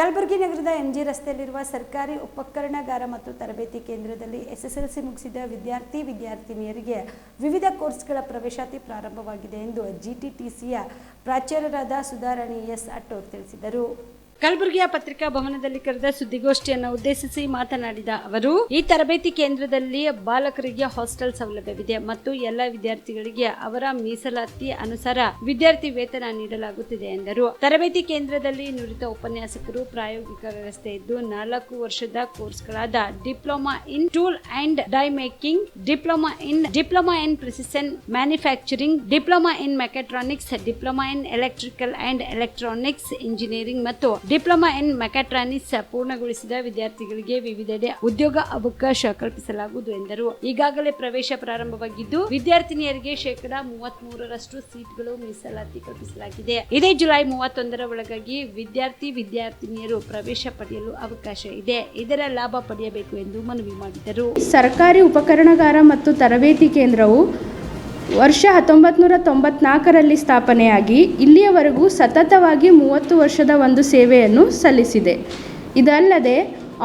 ಕಲಬುರಗಿ ನಗರದ ಎಂಜಿ ರಸ್ತೆಯಲ್ಲಿರುವ ಸರ್ಕಾರಿ ಉಪಕರಣಗಾರ ಮತ್ತು ತರಬೇತಿ ಕೇಂದ್ರದಲ್ಲಿ ಎಸ್ಎಸ್ಎಲ್ಸಿ ಮುಗಿಸಿದ ವಿದ್ಯಾರ್ಥಿ ವಿದ್ಯಾರ್ಥಿನಿಯರಿಗೆ ವಿವಿಧ ಕೋರ್ಸ್ಗಳ ಪ್ರವೇಶಾತಿ ಪ್ರಾರಂಭವಾಗಿದೆ ಎಂದು ಜಿಟಿಟಿಸಿಯ ಪ್ರಾಚಾರ್ಯರಾದ ಸುಧಾರಾಣಿ ಎಸ್ ಅಟ್ಟೋರ್ ತಿಳಿಸಿದರು. ಕಲಬುರಗಿಯ ಪತ್ರಿಕಾ ಭವನದಲ್ಲಿ ಕರೆದ ಸುದ್ದಿಗೋಷ್ಠಿಯನ್ನು ಉದ್ದೇಶಿಸಿ ಮಾತನಾಡಿದ ಅವರು, ಈ ತರಬೇತಿ ಕೇಂದ್ರದಲ್ಲಿ ಬಾಲಕರಿಗೆ ಹಾಸ್ಟೆಲ್ ಸೌಲಭ್ಯವಿದೆ ಮತ್ತು ಎಲ್ಲ ವಿದ್ಯಾರ್ಥಿಗಳಿಗೆ ಅವರ ಮೀಸಲಾತಿ ಅನುಸಾರ ವಿದ್ಯಾರ್ಥಿ ವೇತನ ನೀಡಲಾಗುತ್ತಿದೆ ಎಂದರು. ತರಬೇತಿ ಕೇಂದ್ರದಲ್ಲಿ ನುರಿತ ಉಪನ್ಯಾಸಕರು, ಪ್ರಾಯೋಗಿಕ ವ್ಯವಸ್ಥೆ ಇದ್ದು, ನಾಲ್ಕು ವರ್ಷದ ಕೋರ್ಸ್ಗಳಾದ diploma in tool and die making, diploma in diploma in precision manufacturing, diploma in mechatronics diploma in electrical and electronics engineering ಮತ್ತು ಡಿಪ್ಲೊಮಾ ಇನ್ ಮೆಕಾಟ್ರಾನಿಕ್ಸ್ ಪೂರ್ಣಗೊಳಿಸಿದ ವಿದ್ಯಾರ್ಥಿಗಳಿಗೆ ವಿವಿಧೆಡೆ ಉದ್ಯೋಗ ಅವಕಾಶ ಕಲ್ಪಿಸಲಾಗುವುದು ಎಂದರು. ಈಗಾಗಲೇ ಪ್ರವೇಶ ಪ್ರಾರಂಭವಾಗಿದ್ದು, ವಿದ್ಯಾರ್ಥಿನಿಯರಿಗೆ ಶೇಕಡಾ ಮೂವತ್ತ್ ಮೂರರಷ್ಟು ಸೀಟ್ಗಳು ಮೀಸಲಾತಿ ಕಲ್ಪಿಸಲಾಗಿದೆ. ಇದೇ ಜುಲೈ ಮೂವತ್ತೊಂದರ ಒಳಗಾಗಿ ವಿದ್ಯಾರ್ಥಿ ವಿದ್ಯಾರ್ಥಿನಿಯರು ಪ್ರವೇಶ ಪಡೆಯಲು ಅವಕಾಶ ಇದೆ. ಇದರ ಲಾಭ ಪಡೆಯಬೇಕು ಎಂದು ಮನವಿ ಮಾಡಿದರು. ಸರ್ಕಾರಿ ಉಪಕರಣಗಾರ ಮತ್ತು ತರಬೇತಿ ಕೇಂದ್ರವು ವರ್ಷ ಹತ್ತೊಂಬತ್ತು ನೂರ ತೊಂಬತ್ನಾಲ್ಕರಲ್ಲಿ ಸ್ಥಾಪನೆಯಾಗಿ ಇಲ್ಲಿಯವರೆಗೂ ಸತತವಾಗಿ ಮೂವತ್ತು ವರ್ಷದ ಒಂದು ಸೇವೆಯನ್ನು ಸಲ್ಲಿಸಿದೆ. ಇದಲ್ಲದೆ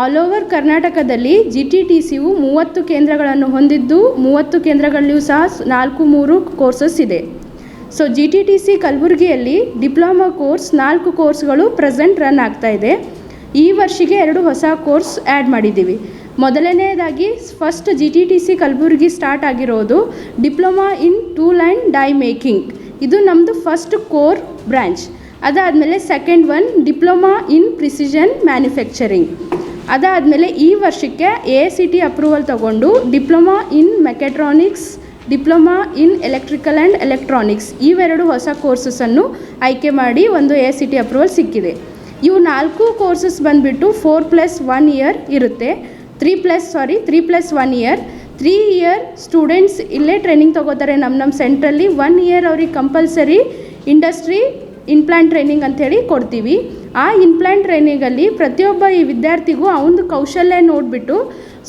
ಆಲ್ ಓವರ್ ಕರ್ನಾಟಕದಲ್ಲಿ ಜಿ ಟಿ ಟಿ ಸಿಯು ಮೂವತ್ತು ಕೇಂದ್ರಗಳನ್ನು ಹೊಂದಿದ್ದು, ಮೂವತ್ತು ಕೇಂದ್ರಗಳಲ್ಲಿಯೂ ಸಹ ನಾಲ್ಕು ಮೂರು ಕೋರ್ಸಸ್ ಇದೆ. So G T T C ಕಲಬುರಗಿಯಲ್ಲಿ ಡಿಪ್ಲೊಮಾ ಕೋರ್ಸ್ ನಾಲ್ಕು ಕೋರ್ಸ್ಗಳು ಪ್ರೆಸೆಂಟ್ ರನ್ ಆಗ್ತಾ ಇದೆ. ಈ ವರ್ಷಿಗೆ ಎರಡು ಹೊಸ ಕೋರ್ಸ್ ಆ್ಯಡ್ ಮಾಡಿದ್ದೀವಿ. ಮೊದಲನೆಯದಾಗಿ first G T T C Kalaburagi start ಆಗಿರೋದು diploma in tool and die making ಇದು ನಮ್ಮದು ಫಸ್ಟ್ ಕೋರ್ ಬ್ರ್ಯಾಂಚ್ ಅದಾದಮೇಲೆ second one diploma in precision manufacturing ಅದಾದಮೇಲೆ ಈ ವರ್ಷಕ್ಕೆ ಎ ಸಿ ಟಿ ಅಪ್ರೂವಲ್ ತಗೊಂಡು diploma in mechatronics diploma in electrical and electronics ಇವೆರಡು ಹೊಸ ಕೋರ್ಸಸನ್ನು ಆಯ್ಕೆ ಮಾಡಿ ಒಂದು ಎ ಸಿ ಟಿ ಅಪ್ರೂವಲ್ ಸಿಕ್ಕಿದೆ. ಇವು ನಾಲ್ಕು ಕೋರ್ಸಸ್ ಬಂದುಬಿಟ್ಟು ಫೋರ್ ಪ್ಲಸ್ ಒನ್ ಇಯರ್ ಇರುತ್ತೆ. Three plus sorry three plus one year three year students ಇಲ್ಲೇ ಟ್ರೈನಿಂಗ್ ತೊಗೋತಾರೆ ನಮ್ಮ ನಮ್ಮ ಸೆಂಟ್ರಲ್ಲಿ ಒನ್ ಇಯರ್ ಅವ್ರಿಗೆ ಕಂಪಲ್ಸರಿ ಇಂಡಸ್ಟ್ರಿ ಇನ್ಪ್ಲಾಂಟ್ ಟ್ರೈನಿಂಗ್ ಅಂಥೇಳಿ ಕೊಡ್ತೀವಿ. ಆ ಇನ್ಪ್ಲಾಂಟ್ ಟ್ರೈನಿಂಗಲ್ಲಿ ಪ್ರತಿಯೊಬ್ಬ ಈ ವಿದ್ಯಾರ್ಥಿಗೂ ಅವನದು ಕೌಶಲ್ಯ ನೋಡಿಬಿಟ್ಟು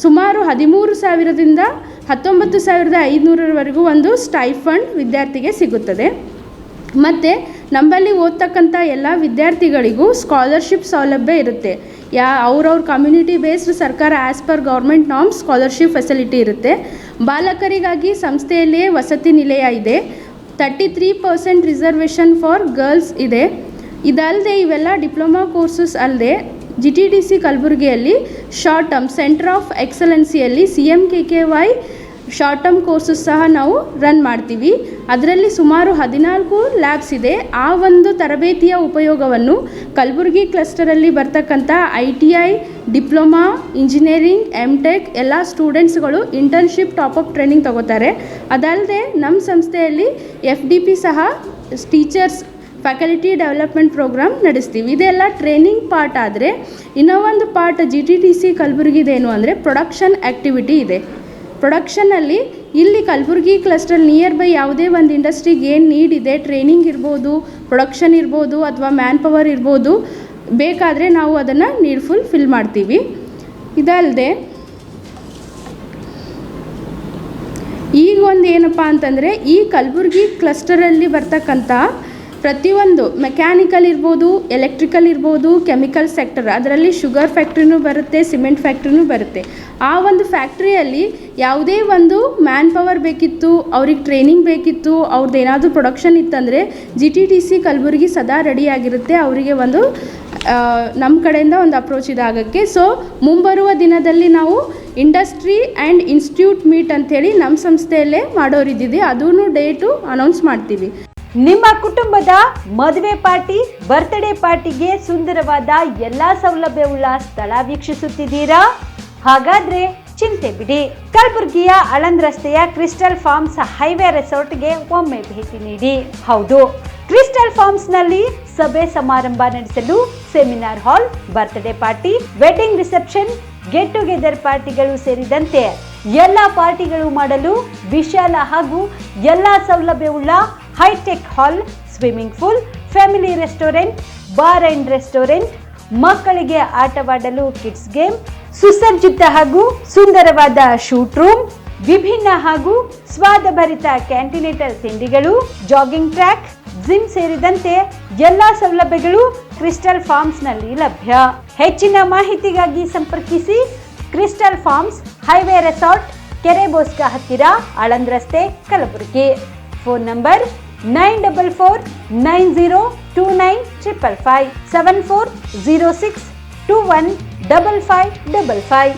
ಸುಮಾರು ಹದಿಮೂರು ಸಾವಿರದಿಂದ ಹತ್ತೊಂಬತ್ತು ಸಾವಿರದ ಐದುನೂರವರೆಗೂ ಒಂದು ಸ್ಟೈಫಂಡ್ ವಿದ್ಯಾರ್ಥಿಗೆ ಸಿಗುತ್ತದೆ. ಮತ್ತು ನಮ್ಮಲ್ಲಿ ಓದ್ತಕ್ಕಂಥ ಎಲ್ಲ ವಿದ್ಯಾರ್ಥಿಗಳಿಗೂ ಸ್ಕಾಲರ್ಶಿಪ್ ಸೌಲಭ್ಯ ಇರುತ್ತೆ. ಯಾ, ಅವ್ರವ್ರ ಕಮ್ಯುನಿಟಿ ಬೇಸ್ಡ್ ಸರ್ಕಾರ ಆ್ಯಸ್ ಪರ್ ಗೌರ್ಮೆಂಟ್ ನಾಮ್ ಸ್ಕಾಲರ್ಶಿಪ್ ಫೆಸಿಲಿಟಿ ಇರುತ್ತೆ. ಬಾಲಕರಿಗಾಗಿ ಸಂಸ್ಥೆಯಲ್ಲಿಯೇ ವಸತಿ ನಿಲಯ ಇದೆ. Thirty three percent reservation for girls ಇದೆ. ಇದಲ್ಲದೆ ಇವೆಲ್ಲ ಡಿಪ್ಲೊಮಾ ಕೋರ್ಸಸ್ ಅಲ್ಲದೆ ಜಿ ಟಿ ಡಿ ಸಿ ಕಲಬುರಗಿಯಲ್ಲಿ short term centre of ಎಕ್ಸಲೆನ್ಸಿಯಲ್ಲಿ C M K K Y short term courses ಸಹ ನಾವು ರನ್ ಮಾಡ್ತೀವಿ. ಅದರಲ್ಲಿ ಸುಮಾರು ಹದಿನಾಲ್ಕು ಲ್ಯಾಬ್ಸ್ ಇದೆ. ಆ ಒಂದು ತರಬೇತಿಯ ಉಪಯೋಗವನ್ನು ಕಲಬುರಗಿ ಕ್ಲಸ್ಟರಲ್ಲಿ ಬರ್ತಕ್ಕಂಥ I T I diploma engineering M tech ಎಲ್ಲ ಸ್ಟೂಡೆಂಟ್ಸ್ಗಳು ಇಂಟರ್ನ್ಶಿಪ್ ಟಾಪಪ್ ಟ್ರೈನಿಂಗ್ ತಗೋತಾರೆ. ಅದಲ್ಲದೆ ನಮ್ಮ ಸಂಸ್ಥೆಯಲ್ಲಿ ಎಫ್ ಡಿ ಪಿ ಸಹ ಟೀಚರ್ಸ್ ಫ್ಯಾಕಲ್ಟಿ ಡೆವಲಪ್ಮೆಂಟ್ ಪ್ರೋಗ್ರಾಮ್ ನಡೆಸ್ತೀವಿ. ಇದೆಲ್ಲ ಟ್ರೈನಿಂಗ್ ಪಾರ್ಟ್ ಆದರೆ, ಇನ್ನೊಂದು part G T T C ಕಲಬುರಗಿದೇನು ಅಂದರೆ ಪ್ರೊಡಕ್ಷನ್ ಆ್ಯಕ್ಟಿವಿಟಿ ಇದೆ. ಪ್ರೊಡಕ್ಷನಲ್ಲಿ ಇಲ್ಲಿ ಕಲಬುರ್ಗಿ ಕ್ಲಸ್ಟರ್ ನಿಯರ್ ಬೈ ಯಾವುದೇ ಒಂದು ಇಂಡಸ್ಟ್ರಿಗೆ ಏನು ನೀಡ್ ಇದೆ ಟ್ರೈನಿಂಗ್ ಇರ್ಬೋದು ಪ್ರೊಡಕ್ಷನ್ ಇರ್ಬೋದು ಅಥವಾ ಮ್ಯಾನ್ ಪವರ್ ಇರ್ಬೋದು, ಬೇಕಾದರೆ ನಾವು ಅದನ್ನು ನೀಡ್ಫುಲ್ ಫಿಲ್ ಮಾಡ್ತೀವಿ. ಇದಲ್ಲದೆ ಈಗ ಒಂದು ಏನಪ್ಪ ಅಂತಂದರೆ ಈ ಕಲಬುರಗಿ ಕ್ಲಸ್ಟರಲ್ಲಿ ಬರ್ತಕ್ಕಂಥ ಪ್ರತಿಯೊಂದು ಮೆಕ್ಯಾನಿಕಲ್ ಇರ್ಬೋದು ಎಲೆಕ್ಟ್ರಿಕಲ್ ಇರ್ಬೋದು ಕೆಮಿಕಲ್ ಸೆಕ್ಟರ್ ಅದರಲ್ಲಿ ಶುಗರ್ ಫ್ಯಾಕ್ಟ್ರಿನೂ ಬರುತ್ತೆ ಸಿಮೆಂಟ್ ಫ್ಯಾಕ್ಟ್ರಿನೂ ಬರುತ್ತೆ. ಆ ಒಂದು ಫ್ಯಾಕ್ಟ್ರಿಯಲ್ಲಿ ಯಾವುದೇ ಒಂದು ಮ್ಯಾನ್ ಪವರ್ ಬೇಕಿತ್ತು, ಅವ್ರಿಗೆ ಟ್ರೈನಿಂಗ್ ಬೇಕಿತ್ತು ಅವ್ರದ್ದು ಏನಾದರೂ ಪ್ರೊಡಕ್ಷನ್ ಇತ್ತಂದರೆ G T T C Kalaburagi ಸದಾ ರೆಡಿಯಾಗಿರುತ್ತೆ ಅವರಿಗೆ ಒಂದು ನಮ್ಮ ಕಡೆಯಿಂದ ಒಂದು ಅಪ್ರೋಚ್ ಇದಾಗಕ್ಕೆ. ಸೊ ಮುಂಬರುವ ದಿನದಲ್ಲಿ ನಾವು ಇಂಡಸ್ಟ್ರಿ ಆ್ಯಂಡ್ ಇನ್ಸ್ಟಿಟ್ಯೂಟ್ ಮೀಟ್ ಅಂಥೇಳಿ ನಮ್ಮ ಸಂಸ್ಥೆಯಲ್ಲೇ ಮಾಡೋರಿದ್ದೀವಿ. ಅದೂ ಡೇಟು ಅನೌನ್ಸ್ ಮಾಡ್ತೀವಿ. ನಿಮ್ಮ ಕುಟುಂಬದ ಮದುವೆ ಪಾರ್ಟಿ ಬರ್ತ್ಡೇ ಪಾರ್ಟಿಗೆ ಸುಂದರವಾದ ಎಲ್ಲಾ ಸೌಲಭ್ಯವುಳ್ಳ ಸ್ಥಳ ವೀಕ್ಷಿಸುತ್ತಿದ್ದೀರಾ? ಹಾಗಾದ್ರೆ ಚಿಂತೆ ಬಿಡಿ. ಕಲಬುರಗಿಯ ಅಳಂದ್ ರಸ್ತೆಯ ಕ್ರಿಸ್ಟಲ್ ಫಾರ್ಮ್ಸ್ ಹೈವೇ ರೆಸಾರ್ಟ್ಗೆ ಒಮ್ಮೆ ಭೇಟಿ ನೀಡಿ. ಹೌದು, ಕ್ರಿಸ್ಟಲ್ ಫಾರ್ಮ್ಸ್ನಲ್ಲಿ ಸಭೆ ಸಮಾರಂಭ ನಡೆಸಲು seminar hall birthday party, wedding reception get together ಪಾರ್ಟಿಗಳು ಸೇರಿದಂತೆ ಎಲ್ಲ ಪಾರ್ಟಿಗಳು ಮಾಡಲು ವಿಶಾಲ ಹಾಗೂ ಎಲ್ಲ ಸೌಲಭ್ಯವುಳ್ಳ hi tech hall, swimming pool, family restaurant, bar and restaurant, ಮಕ್ಕಳಿಗೆ ಆಟವಾಡಲು ಕಿಡ್ಸ್ ಗೇಮ್, ಸುಸಜ್ಜಿತ ಹಾಗೂ ಸುಂದರವಾದ ಶೂಟ್ ರೂಮ್, ವಿಭಿನ್ನ ಹಾಗೂ ಸ್ವಾದಭರಿತ ಕ್ಯಾಂಟಿನೇಟರ್ ತಿಂಡಿಗಳು, ಜಾಗಿಂಗ್ ಟ್ರ್ಯಾಕ್, ಜಿಮ್ ಸೇರಿದಂತೆ ಎಲ್ಲ ಸೌಲಭ್ಯಗಳು ಕ್ರಿಸ್ಟಲ್ ಫಾರ್ಮ್ಸ್ನಲ್ಲಿ ಲಭ್ಯ. ಹೆಚ್ಚಿನ ಮಾಹಿತಿಗಾಗಿ ಸಂಪರ್ಕಿಸಿ ಕ್ರಿಸ್ಟಲ್ ಫಾರ್ಮ್ಸ್ ಹೈವೇ ರೆಸಾರ್ಟ್, ಕೆರೆ ಬೋಸ್ಕ ಹತ್ತಿರ ಆಳಂದ್ರಸ್ತೆ Kalaburagi. Phone number nine double four nine zero two nine triple five seven four zero six two one double five double five